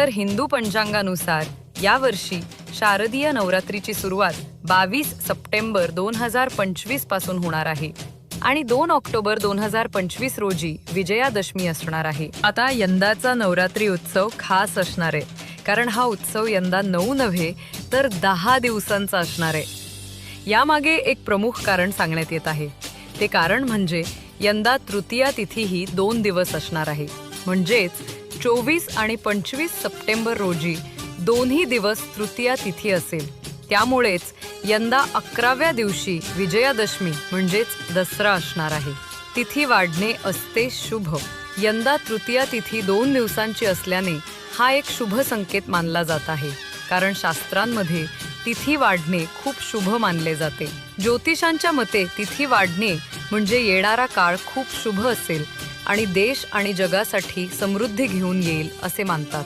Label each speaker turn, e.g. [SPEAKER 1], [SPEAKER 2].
[SPEAKER 1] तर हिंदू पंचांगानुसार यावर्षी शारदीय नवरात्रीची सुरुवात बावीस सप्टेंबर दोन हजार पंचवीसपासून होणार आहे आणि दोन ऑक्टोबर दोन हजार पंचवीस रोजी विजयादशमी असणार आहे. आता यंदाचा नवरात्री उत्सव खास असणार आहे. कारण हा उत्सव यंदा नऊ नव्हे तर दहा दिवसांचा असणार आहे. यामागे एक प्रमुख कारण सांगण्यात येत आहे. ते कारण म्हणजे यंदा तृतीया तिथीही दोन दिवस असणार आहे. म्हणजेच चोवीस आणि पंचवीस सप्टेंबर रोजी दोन्ही दिवस तृतीया तिथी असेल. त्यामुळेच यंदा अकराव्या दिवशी विजयादशमी म्हणजेच दसरा असणार आहे. तिथी वाढणे असते शुभ. यंदा तृतीया तिथी दोन दिवसांची असल्याने हा एक शुभ संकेत मानला जात आहे. कारण शास्त्रांमध्ये तिथी वाढणे खूप शुभ मानले जाते. ज्योतिषांच्या मते तिथी वाढणे म्हणजे येणारा काळ खूप शुभ असेल. आणि देश आणि जगासाठी समृद्धी घेऊन येईल असे मानतात.